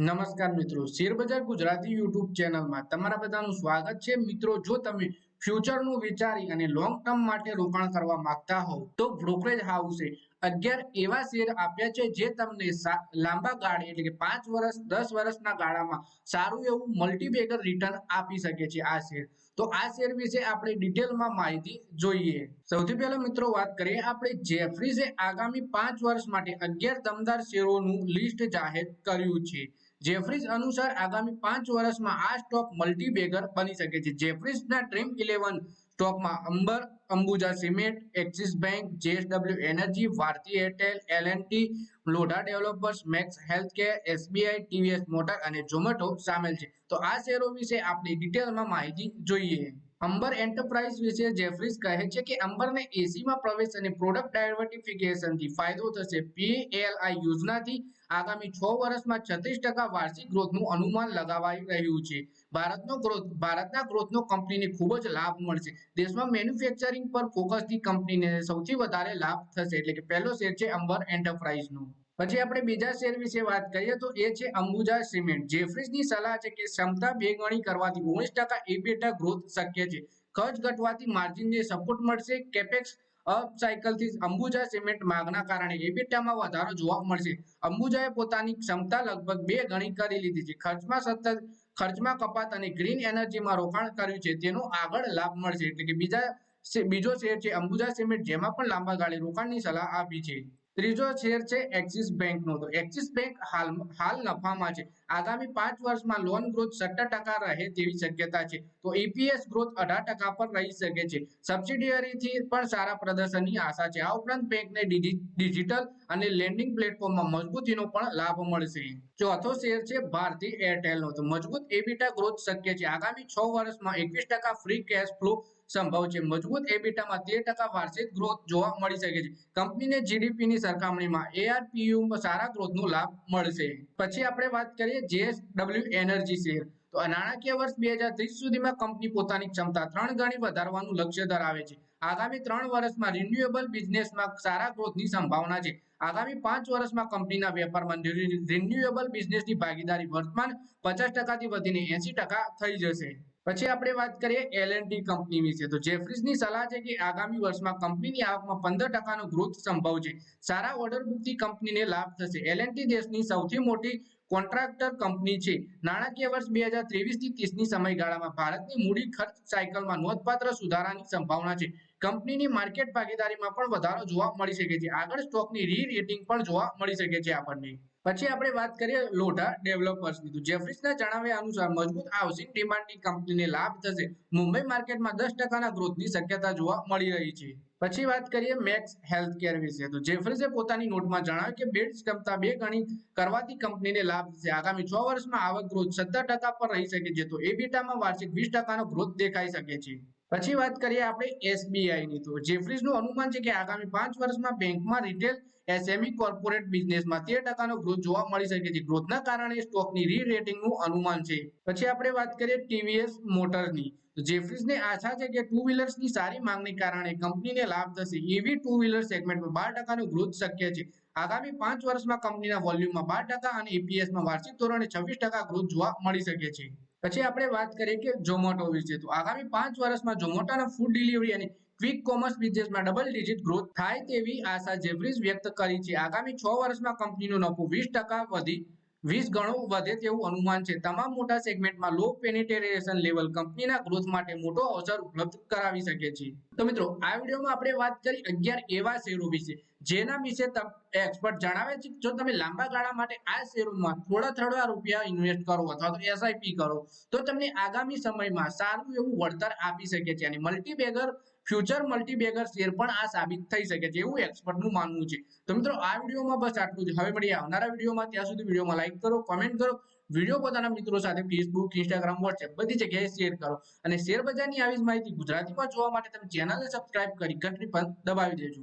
નમસ્કાર મિત્રો, શેરબજાર ગુજરાતી યુટ્યુબ ચેનલમાં તમારા બધાનું સ્વાગત છે. મિત્રો, જો તમે ફ્યુચરનું વિચારી અને લોંગ ટર્મ માટે રોકાણ કરવા માંગતા હોવ, તો બ્રોકરેજ હાઉસે અગિયાર એવા શેર આપ્યા છે જે તમને લાંબા ગાળે એટલે કે પાંચ વર્ષ, દસ વર્ષના ગાળામાં સારું એવું મલ્ટીબેગર રિટર્ન આપી શકે છે આ શેર. તો આ શેર વિશે આપણે ડિટેલમાં માહિતી જોઈએ. સૌથી પહેલા મિત્રો વાત કરીએ આપણે જેફ્રીઝે આગામી પાંચ વર્ષ માટે અગિયાર દમદાર શેરોનું લિસ્ટ જાહેર કર્યું છે. જેફરીઝ અનુસાર આગામી પાંચ વર્ષમાં આ સ્ટોક મલ્ટીબેગર બની શકે છે. જેફરીઝના ડ્રીમ ઇલેવન સ્ટોકમાં Amber, Ambuja cement, Axis bank, JSW energy, Bharti Airtel, L N T, Lodha developers, Max Healthcare, SBI, TVS motor અને ઝોમેટો સામેલ છે. તો આ શેરો વિશે આપણે ડિટેલમાં માહિતી જોઈએ. અંબર એન્ટરપ્રાઇઝ વિશે જેફરીઝ કહે છે કે અંબરને એસીમાં પ્રવેશ અને પ્રોડક્ટ ડાયવર્ટિફિકેશનથી ફાયદો થશે. પીએલઆઈ યોજનાથી આગામી છ વર્ષમાં છત્રીસ ટકા વાર્ષિક ગ્રોથનું અનુમાન લગાવાઈ રહ્યું છે. ભારતનો ગ્રોથ ભારતના ગ્રોથનો કંપનીને ખૂબ જ લાભ મળશે. દેશમાં મેન્યુફેક્ચરિંગ પર ફોકસથી કંપનીને સૌથી વધારે લાભ થશે. એટલે કે પહેલો શેર છે અંબર એન્ટરપ્રાઇઝનો. પછી આપણે બીજા શેર વિશે વાત કરીએ તો એ છે અંબુજા સિમેન્ટ. જેફરીઝની સલાહ છે કે ક્ષમતા બે ગણી કરવાથી ઓગણીસ ટકા એબીટા ગ્રોથ શક્ય છે. ખર્ચ ઘટવાથી માર્જિનને સપોર્ટ મળશે. કેપેક્સ અપ સાયકલથી અંબુજા સિમેન્ટ માંગના કારણે એબીટામાં વધારો જોવા મળશે. અંબુજાએ પોતાની ક્ષમતા લગભગ બે ગણી કરી લીધી છે. ખર્ચમાં સતત, ખર્ચમાં કપાત અને ગ્રીન એનર્જીમાં રોકાણ કર્યું છે, તેનો આગળ લાભ મળશે. એટલે કે બીજા બીજો શેર છે અંબુજા સિમેન્ટ, જેમાં પણ લાંબા ગાળે રોકાણની સલાહ આપી છે. ત્રીજો શેર છે એક્સિસ બેંકનો તો એક્સિસ બેંક હાલ હાલ નફામાં છે. આગામી પાંચ વર્ષમાં લોન ગ્રોથ સત્તર ટકા રહે તેવી શક્યતા છે. તો ઈપીએસ ગ્રોથ અઢાર ટકા પર રહી શકે છે. સબસિડિયરીથી પણ સારા પ્રદર્શનની આશા છે. આ ઉપરાંત બેંકને ડિજિ- ડિજિટલ અને લેન્ડિંગ પ્લેટફોર્મમાં મજબૂતીનો પણ લાભ મળશે. ચોથો શેર છે ભારતી એરટેલનો તો મજબૂત એબીટા ગ્રોથ શક્ય છે. આગામી છ વર્ષમાં એકવીસ ટકા ફ્રી કેશ ફ્લો સંભવ છે. મજબૂત એબીટામાં તેર ટકા વાર્ષિક ગ્રોથ જોવા મળી શકે છે. કંપનીને જીડીપીની સરખામણીમાં એઆરપીયુ સારા ગ્રોથનો લાભ મળશે. પછી આપણે વાત કરીએ જેએસડબલ્યુ એનર્જી શેર તો નાણાકીય વર્ષ બે હજાર ત્રીસ સુધીમાં કંપની પોતાની ક્ષમતા ત્રણ ગણી વધારવાનું લક્ષ્ય ધરાવે છે. આગામી ત્રણ વર્ષમાં રિન્યુએબલ બિઝનેસમાં સારા ગ્રોથની સંભાવના છે. આગામી પાંચ વર્ષમાં કંપનીના વેપારમાં રિન્યુએબલ બિઝનેસની ભાગીદારી વર્તમાન પચાસ ટકાથી વધીને એસી ટકા થઈ જશે. પછી આપણે વાત કરીએ એલ એન્ડ ટી કંપની વિશે. તો જેફરીઝની સલાહ છે કે આગામી વર્ષમાં કંપનીની આવકમાં પંદર ટકાનો ગ્રોથ સંભવ છે સારા ઓર્ડર બુકથી કંપનીને લાભ થશે. એલ એન્ડ ટી દેશની સૌથી મોટી કોન્ટ્રાક્ટર કંપની છે. નાણાકીય વર્ષ બે હજાર ત્રેવીસથી ત્રીસની સમયગાળામાં ભારતની મૂડી ખર્ચ સાયકલમાં નોંધપાત્ર સુધારાની સંભાવના છે. કંપનીની માર્કેટ ભાગીદારીમાં પણ વધારો જોવા મળી શકે છે. આગળ સ્ટોકની રી રેટિંગ પણ જોવા મળી શકે છે આપણને. પછી આપણે વાત કરીએ લોઢા ડેવલપર્સની. તો જેફરીસના જણાવ્યા અનુસાર મજબૂત હાઉસિંગ ડિમાન્ડની કંપનીને લાભ થશે. મુંબઈ માર્કેટમાં દસ ટકાના ગ્રોથની શક્યતા જોવા મળી રહી છે. પછી વાત કરીએ મેક્સ હેલ્થકેર વિશે. તો જેફરીસે પોતાની નોટમાં જણાવ્યું કે બેડ ક્ષમતા બે ગણી કરવાથી કંપનીને લાભ થશે. આગામી છ વર્ષમાં આવક ગ્રોથ સત્તર ટકા પર રહી શકે છે. તો એબીટામાં વાર્ષિક વીસ ટકાનો ગ્રોથ દેખાઈ શકે છે. પછી વાત કરીએ આપણે એસબીઆઈ ની તો જેફરીઝનું અનુમાન છે કે આગામી પાંચ વર્ષમાં બેંકમાં રિટેલ એસએમઈ કોર્પોરેટ બિઝનેસમાં તેર ટકાનો ગ્રોથ જોવા મળી શકે છે. ગ્રોથના કારણે સ્ટોકની રી રેટિંગનું અનુમાન છે. પછી આપણે વાત કરીએ ટીવીએસ મોટરની. જેફરીઝને આશા છે કે ટુ વ્હીલર્સની સારી માંગને કારણે કંપનીને લાભ થશે. ઈવી ટુ વ્હીલર સેગમેન્ટમાં બાર ટકાનો ગ્રોથ શક્ય છે. આગામી પાંચ વર્ષમાં કંપનીના વોલ્યુમમાં બાર ટકા અને ઈપીએસમાં વાર્ષિક ધોરણે છવ્વીસ ટકા ગ્રોથ જોવા મળી શકે છે. પછી આપણે વાત કરીએ કે ઝોમેટો વિશે. તો આગામી પાંચ વર્ષમાં ઝોમેટોના ફૂડ ડિલિવરી અને ક્વિક કોમર્સ બિઝનેસમાં ડબલ ડિજિટ ગ્રોથ થાય તેવી આશા જેવરીઝ વ્યક્ત કરી છે. આગામી છ વર્ષમાં કંપનીનો નફો વીસ ટકા વધી વીસ ગણો વધે તેવું અનુમાન છે. તમામ મોટા સેગમેન્ટમાં લો પેનિટેરેશન લેવલ કંપનીના ગ્રોથ માટે મોટો અવસર ઉપલબ્ધ કરાવી શકે છે. તો મિત્રો, આ વિડીયોમાં આપણે વાત કરી અગિયાર એવા શેરો વિશે. જેના વિશે એક્સપર્ટ જણાવે છે. જો તમે લાંબા ગાળા માટે આ શેરોમાં થોડા થોડા રૂપિયા ઇન્વેસ્ટ કરો અથવા તો એસઆઈપી કરો, તો તમને આગામી સમયમાં સારું એવું વળતર આપી શકે છે. અને મલ્ટીબેગર ફ્યુચર મલ્ટીબેગર શેર પણ આ સાબિત થઈ શકે છે એવું એક્સપર્ટનું માનવું છે. તો મિત્રો, આ વિડીયોમાં બસ આટલું જ. હવે મળીએ આવનારા વિડીયોમાં. ત્યાં સુધી વિડીયોમાં લાઈક કરો કોમેન્ટ કરો. વીડિયો પોતાના મિત્રો સાથે ફેસબુક ઇન્સ્ટાગ્રામ વોટ્સએપ બધી જગ્યાએ શેર કરો. અને શેર બજારની આવી જ માહિતી ગુજરાતીમાં જોવા માટે તમે ચેનલને સબસ્ક્રાઇબ કરી ઘંટડી પણ દબાવી દેજો.